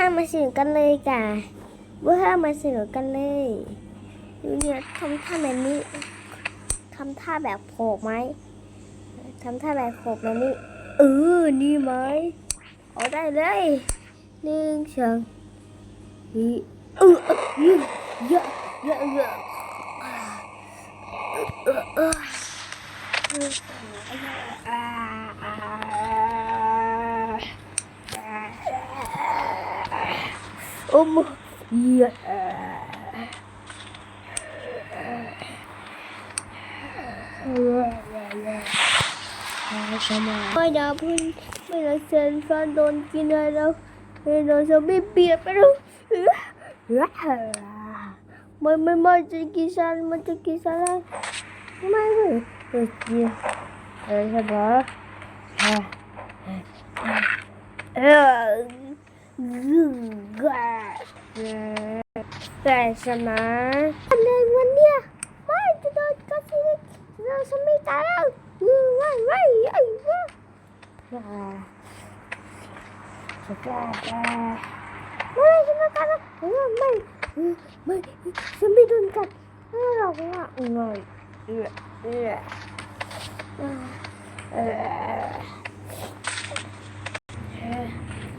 ห้ามาสนุกกันเลยจ้ะว่าห้ามาสนุกกันเลยดูเนี่ยทำท่าแบบนี้ทำท่าแบบโขกไหมทำท่าแบบโขกแบบนี้เออนี่ไหมเอาได้เลยหนึ่งสองนี่เออเออเยอะเยอะเยอะเออเออเออ อ่าอ่าโอ้โมเยอะไม่ดาพึ่งไม่ได้เซนฟันโดนกินอะไรแล้ ยกไปแล้วไม่ไม่ไม่จะกินฉันมันจะกินฉันแล้วไม่ไม่เอะไรวันเนี้ยไม่จะโดนกระสีเราฉันไม่ตายแล้วไม่ไม่ไอ้บ้าไม่ฉันไม่กัดแล้วไม่ไม่ฉันไม่โดนกัดไม่หรอกว่าเงยเออเออเออ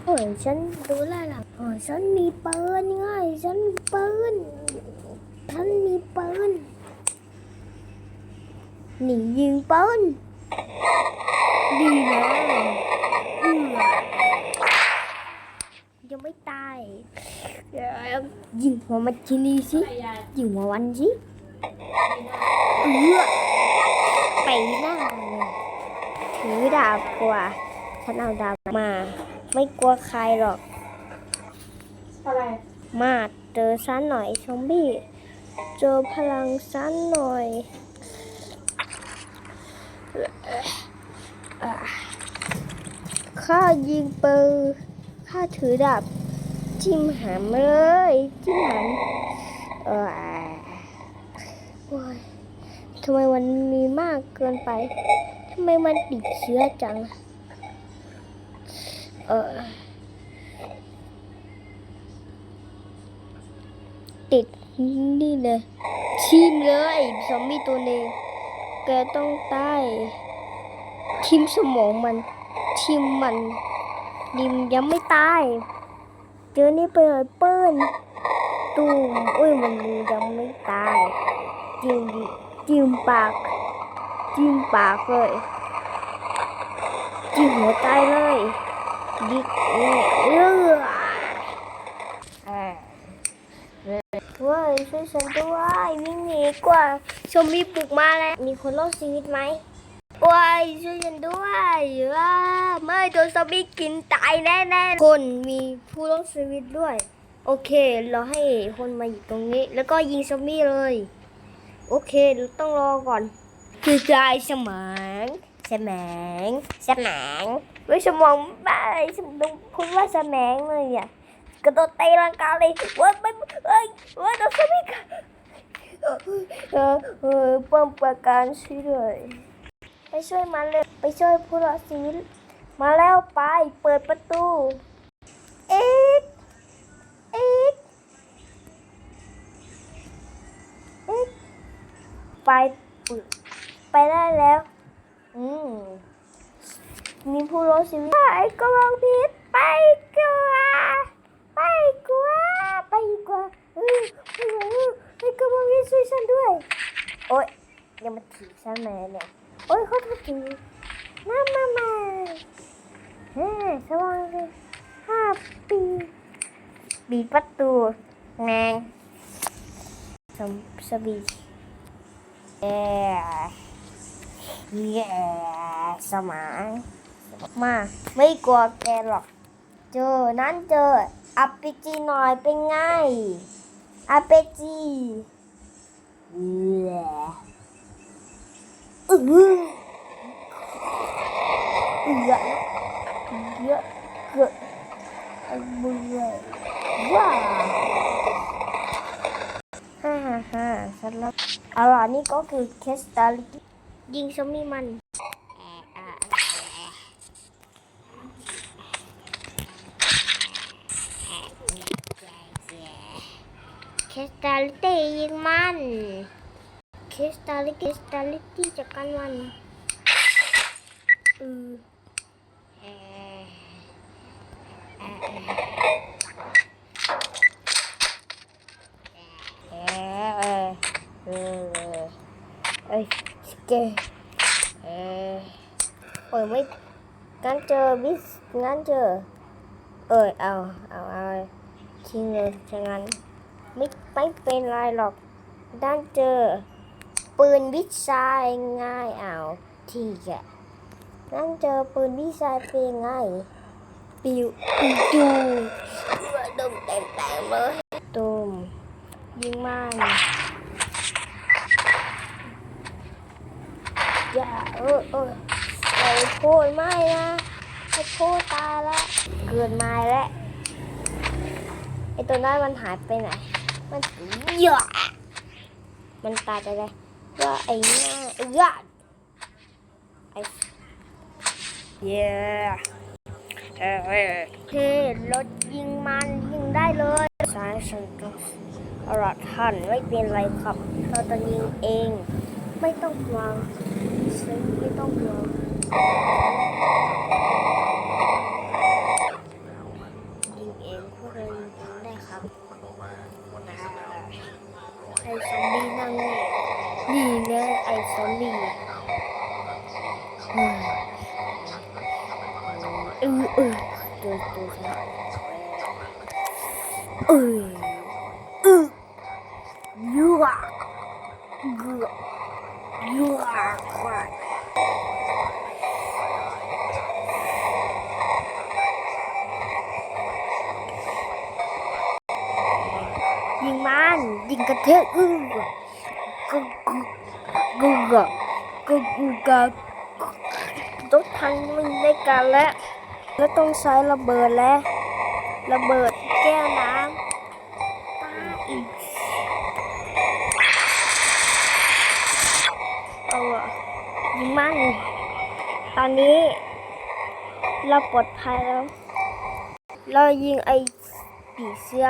โอ้ ยฉันดูแลวล่ะโอ้ยฉันมีปืนไงฉันปืนฉันมีปืนหนียิงปืนดีนะเออยังไม่ตายยิงหัวมันทีนี้สิยิงหัววันสิเออไปหน้าเลยถือดาบกว่า ฉันเอาดาบมา ไม่กลัวใครหรอก อะไร มาเจอซันหน่อยซอมบี้ เจอพลังซันหน่อยอะข้ายิงปืน ข้าถือดาบจิ้มหามเลยจิ้มหามเออโอ้ยทำไมมันมีมากเกินไป ทำไมมันติดเชื้อจัง เออ ติดนี่เลยทิมเลยซอมบี้ตัวนึงแกต้องตายทิมสมองมันทิมมันดิมยังไม่ตาย เจอนี่ไปเลยเปิ้ลตูมอุ้ยมันยังไม่ตายจิ้มดิจิ้มปากจิ้มปากเลยจิ้มหัวใจเลย ดิเอออ่าเว้ยช่วยฉันด้วยวิ่งหนีกว่าซอมบี้ปลุกมาแล้ว มีคนรอดชีวิตไหมว้ายช่วยฉันด้วยว้าไม่โดนซอมบี้กินตายแน่ๆคนมีผู้รอดชีวิตด้วย โอเค เราให้คนมาอยู่ตรงนี้ แล้วก็ยิงซอมบี้เลย โอเคเราต้องรอก่อน คือใจสมองสมองสมอง เว้ยสมองบ้าอะไรสมองคุณว่าสมงเลยอะกระโดดเตะลังกายเลยเว้ยไม่เอ้ยเว้ยโดนสมิกเออเออเพิ่มประกันช่วยด้วยไปช่วยมันเลยไปช่วยผู้รอดชีวิตมาแล้วไปเปิดประตูเอ็กเอ็กเอ็กไปไปได้แล้ว อืม มีผู้รอดชีวิตไปกำลังพิษไปกัวไปกว่าไปกว่าเออเออไปกลังพิษช่วยฉันด้วย โอ๊ยยังมาถีบฉันมาเนี่ยโอ๊ยเขาโทษทีน้ามามาเฮ้ยสว่างเลยห้าปีบีประตูแงงสมสบีเอ่แย่สมาง มา ไม่กลัวแกหรอก เจอนั้นเจออัปเปจีหน่อยเป็นไงอัปเปจีเอื้ออื้อเอื้อเยอะเกิดเบื่อว้าฮ่าฮ่าฮ่าสำหรับเอาล่ะนี่ก็คือเคสตาลิยิงซอมบี้มัน สตาลิตี้ยิงมันคริสตาลิคริสตาลิตี้จัดการมันอือเอ่อเอ่อเอ่อเอ่อเอ้ยเกเอ่อโอ้ยไม่งั้นเจอบิสงั้นเจอ เอยเอาเอาเอาทิ้งเลยฉะนั้น ไม่ไม่เป็นไรหรอก ด้านเจอ ปืนวิสัยง่ายเอาทีแกนั่นเจอปืนวิสัยเป็นไงปิวปิวจูดมเต็มเต็มเลยตุมยิงมันอย่าเออเออไอ้โพดไม่นะไอ้โพดตายละเกินไม้แล้วไอ้ตัวนั้นมันหายไปไหน มันเยอะมันตายไปเลยว่าไอ้หน้าไอ้ยอดไอ้เย้เฮ้เฮ้รถยิงมันยิงได้เลยสายสันตุอรท่านไม่เป็นไรครับเราจะยิงเองไม่ต้องห่วงฉันไม่ต้องห่วงยิงเองพวกเรายิงเองได้ครับไอ้ซอมบี้นั่งนี่นี่นะไอ้ซอมบี้อืม เออเออตัวตัวฉันเออเออยั่วเกือยั่วควายยิงมันยิงกระเทกอึ้งกึกกึกกึกกึกกึกกึกกึกต้องทันมันในการแล้ว แล้วต้องใช้ระเบิดแล้วระเบิดแก้วน้ำป้าอีกเอาอะยิงมั่นตอนนี้ เราปลอดภัยแล้ว เรายิงไอ้ปีเสื้อ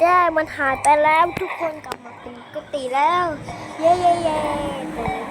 ได้มันหายไปแล้วทุกคนกลับมาเป็นปกติแล้ว เย้เย้เย้